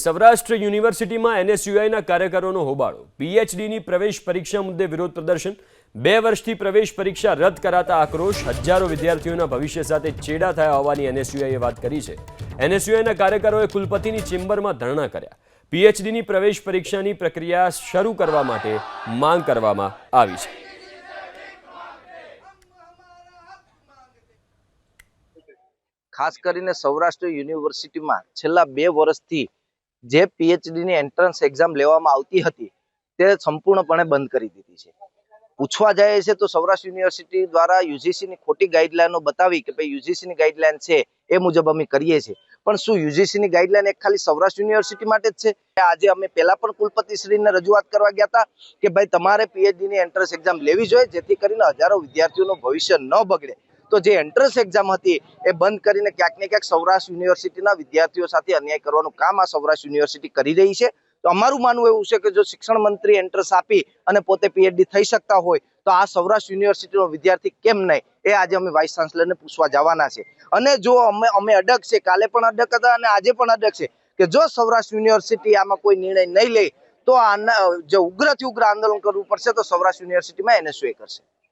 સૌરાષ્ટ્ર યુનિવર્સિટીમાં એનએસયુઆઈના કાર્યકરોનો હોબાળો. પીએચડીની પ્રવેશ પરીક્ષા મુદ્દે વિરોધ પ્રદર્શન. બે વર્ષથી પ્રવેશ પરીક્ષા રદ કરાતા આક્રોશ. હજારો વિદ્યાર્થીઓના ભવિષ્ય સાથે ચેડા થયા હોવાની એનએસયુઆઈએ વાત કરી છે. એનએસયુઆઈના કાર્યકરોએ કુલપતિની ચેમ્બરમાં ધરણા કર્યા. પીએચડીની પ્રવેશ પરીક્ષાની પ્રક્રિયા શરૂ કરવા માટે માંગ કરવામાં આવી છે. ખાસ કરીને સૌરાષ્ટ્ર યુનિવર્સિટીમાં છેલ્લા બે વર્ષથી જે PhD ની એન્ટ્રન્સ એક્ઝામ લેવામાં આવતી હતી, તે સંપૂર્ણપણે બંધ કરી દીધી છે. પૂછવા જાય છે તો સૌરાષ્ટ્ર યુનિવર્સિટી દ્વારા યુજીસી ની ખોટી ગાઈડલાઈનો બતાવી કે ભાઈ યુજીસી ની ગાઈડલાઈન છે, એ મુજબ અમે કરીએ છીએ. પણ શું યુજીસી ની ગાઈડલાઈન એક ખાલી સૌરાષ્ટ્ર યુનિવર્સિટી માટે જ છે? આજે અમે પહેલા પણ કુલપતિશ્રીને રજૂઆત કરવા ગયા હતા કે ભાઈ તમારે પીએચડી ની એન્ટ્રન્સ એક્ઝામ લેવી જોઈએ, જેથી કરીને હજારો વિદ્યાર્થીઓનું ભવિષ્ય ન બગડે. તો જે એન્ટ્રન્સ એક્ઝામ હતી, એ બંધ કરીને ક્યાંક ને ક્યાંક સૌરાષ્ટ્ર યુનિવર્સિટીના વિદ્યાર્થીઓ સાથે અન્યાય કરવાનું કામ આ સૌરાષ્ટ્ર યુનિવર્સિટી કરી રહી છે. તો અમારું માનવું એવું છે કે જો શિક્ષણ મંત્રી એન્ટ્રન્સ આપી અને પોતે પીએચડી થઈ શકતા હોય, તો આ સૌરાષ્ટ્ર યુનિવર્સિટીનો વિદ્યાર્થી કેમ નહીં? એ આજે અમે વાઇસ ચાન્સલરને પૂછવા જવાના છે. અને જો અમે અમે અડગ છે, કાલે પણ અડગ હતા અને આજે પણ અડગ છે, કે જો સૌરાષ્ટ્ર યુનિવર્સિટી આમાં કોઈ નિર્ણય નહીં લે, તો આના, જે ઉગ્રથી ઉગ્ર આંદોલન કરવું પડશે, તો સૌરાષ્ટ્ર યુનિવર્સિટીમાં એનએસયુએ કરશે.